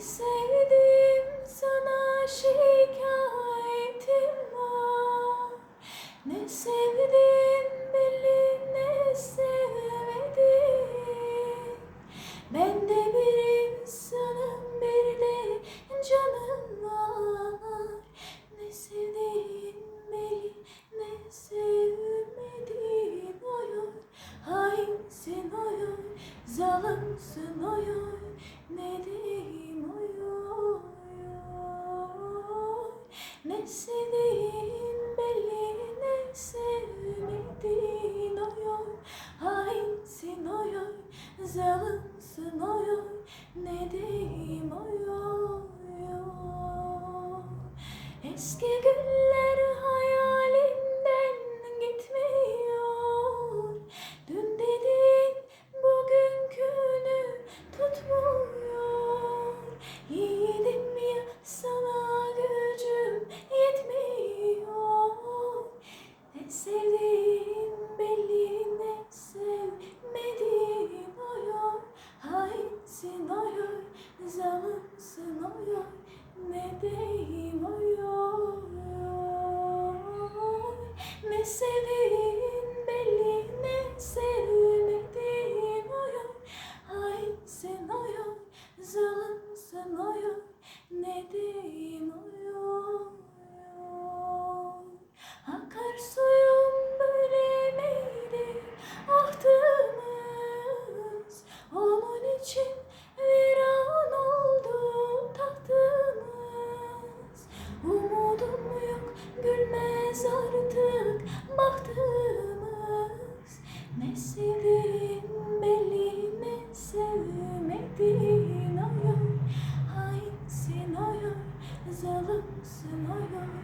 sevdim sana şeker. Oy zalimsin oy oy. Ne diyeyim oy oy oy. Ne sevdin belli ne sevmedin oy oy. Hainsin oy oy. Zalimsin oy Ne diyeyim oy oy Eski günler Ne oy Ne sevdiğin belli ne sevmediğin oy oy Hainsin oy oy zalimsin oy oy Ne oy Akar suyum böyle miydi ahtımız. Onun için gülmez artık bahtımız ne sevmedin oy oy Hainsin zalimsin oy oy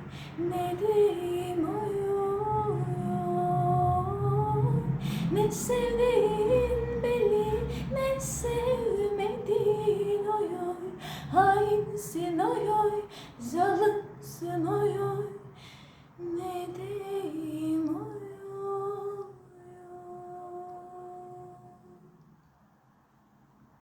Ne diyeyim oy Ne ne sevmedin oy oy Hainsin oy oy Ne